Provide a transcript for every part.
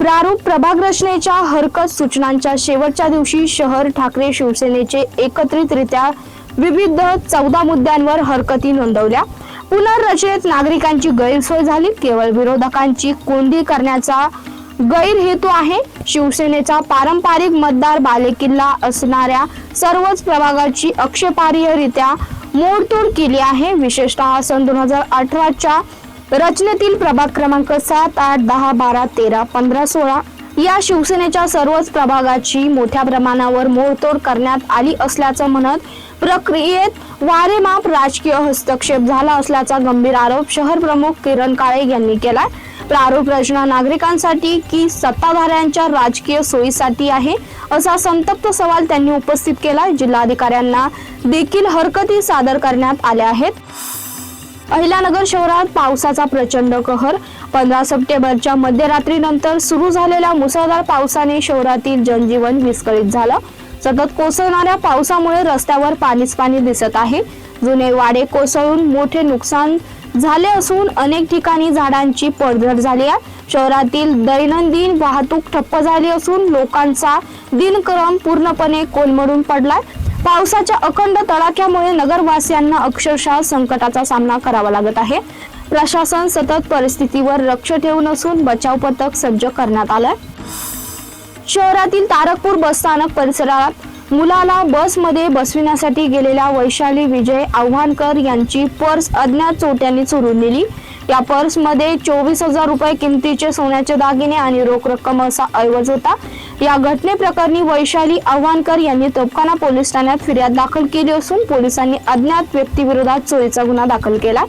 प्रारूप प्रभाग रचनेच्या हरकत सूचनांच्या शेवटच्या दिवशी शहर ठाकरे शिवसेनेचे एकत्रितरित्या विविध चौदा मुद्द्यांवर हरकती नोंदवल्या. पुनर्रचनेत नागरिकांची गैरसोय झाली. केवळ विरोधकांची कोंडी करण्याचा गैरहेतू आहे. शिवसेनेचा पारंपरिक मतदार बालेकिल्ला असणाऱ्या सर्वच प्रभागाची आक्षेपार्हरित्या मोडतोड केली आहे. विशेषतः सन दोन हजार अठराच्या रचनेतील प्रभाग क्रमांक सात आठ दहा बारा तेरा पंधरा सोळा या शिवसेनेच्या सर्वच प्रभागाची मोठ्या प्रमाणावर मोडतोड करण्यात आली असल्याचं म्हणत प्रक्रियेत वारेमाप राजकीय हस्तक्षेप झाला असल्याचा गंभीर आरोप शहर प्रमुख किरण काळे यांनी केला प्रारूप रचना नागरिकांसाठी की सत्ताधाऱ्यांच्या राजकीय सोयीसाठी आहे असा संतप्त सवाल त्यांनी उपस्थित केला जिल्हाधिकाऱ्यांना देखील हरकती सादर करण्यात आल्या आहेत. अहिल्यानगर शहरात पावसाचा प्रचंड कहर. पंधरा सप्टेंबरच्या मध्यरात्रीनंतर सुरू झालेल्या मुसळधार पावसाने शहरातील जनजीवन विस्कळीत झालं. सतत कोसळणाऱ्या पावसामुळे रस्त्यावर पाणीच पाणी दिसत आहे. जुने वाडे कोसळून मोठे नुकसान झाले असून अनेक ठिकाणी झाडांची पडझड झाली आहे. शहरातील दैनंदिन वाहतूक ठप्प झाली असून लोकांचा दिनक्रम पूर्णपणे कोलमडून पडलाय. पावसाच्या अखंड तडाख्यामुळे नगरवासियांना अक्षरशः संकटाचा सामना करावा लागत आहे. प्रशासन सतत परिस्थितीवर लक्ष ठेवून असून बचाव पथक सज्ज करण्यात आलंय. शहरातील तारकपूर बसस्थानक परिसरात मुलाला बसमध्ये बसविण्यासाठी गेलेल्या वैशाली विजय आव्हानकर यांची पर्स अज्ञात चोट्यांनी चोरून नेली. या पर्समध्ये चोवीस हजार रुपये किमतीचे सोन्याचे दागिने आणि रोख रक्कम असा ऐवज होता. या घटनेप्रकरणी वैशाली आव्हानकर यांनी तोफखाना पोलीस ठाण्यात फिर्याद दाखल केली असून पोलिसांनी अज्ञात व्यक्तीविरोधात चोरीचा गुन्हा दाखल केला.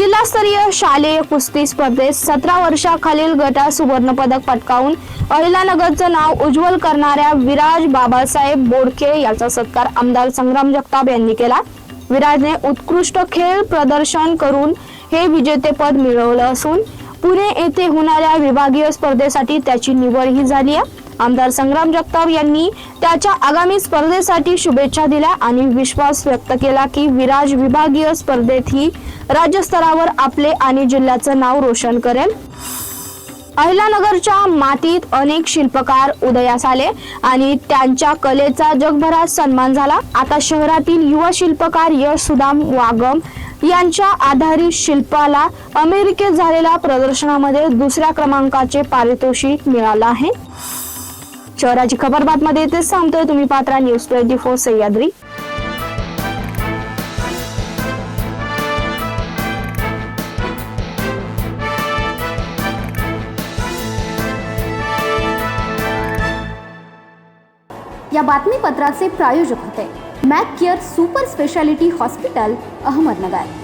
जिल्हास्तरीय शालेय कुस्ती स्पर्धेत सतरा वर्षाखालील गटात सुवर्णपदक पटकावून अहिलानगरचं नाव उज्ज्वल करणाऱ्या विराज बाबासाहेब बोडके याचा सत्कार आमदार संग्राम जगताप यांनी केला. विराजने उत्कृष्ट खेळ प्रदर्शन करून हे विजेतेपद मिळवलं असून पुणे येथे होणाऱ्या विभागीय स्पर्धेसाठी त्याची निवडही झाली आहे. आमदार संग्राम जगताप यांनी त्याच्या आगामी स्पर्धेसाठी शुभेच्छा दिल्या आणि विश्वास व्यक्त केला की विराज विभागीय स्पर्धेतही राज्यस्तरावर आपले आणि जिल्ह्याचं नाव रोशन करेल. अहिलानगरच्या मातीत अनेक शिल्पकार उदयास आले आणि त्यांच्या कलेचा जगभरात सन्मान झाला. आता शहरातील युवा शिल्पकार यश सुदाम वागम यांच्या आधारित शिल्पाला अमेरिकेत झालेल्या प्रदर्शनामध्ये दुसऱ्या क्रमांकाचे पारितोषिक मिळालं आहे. शहराची खबर बातमध्ये इथेच सांगतोय तुम्ही पात्रा न्यूज़ ट्वेंटी फोर सह्याद्री. या बातमीपत्राचे प्रायोजक होते. Mac Care super speciality hospital Ahmednagar.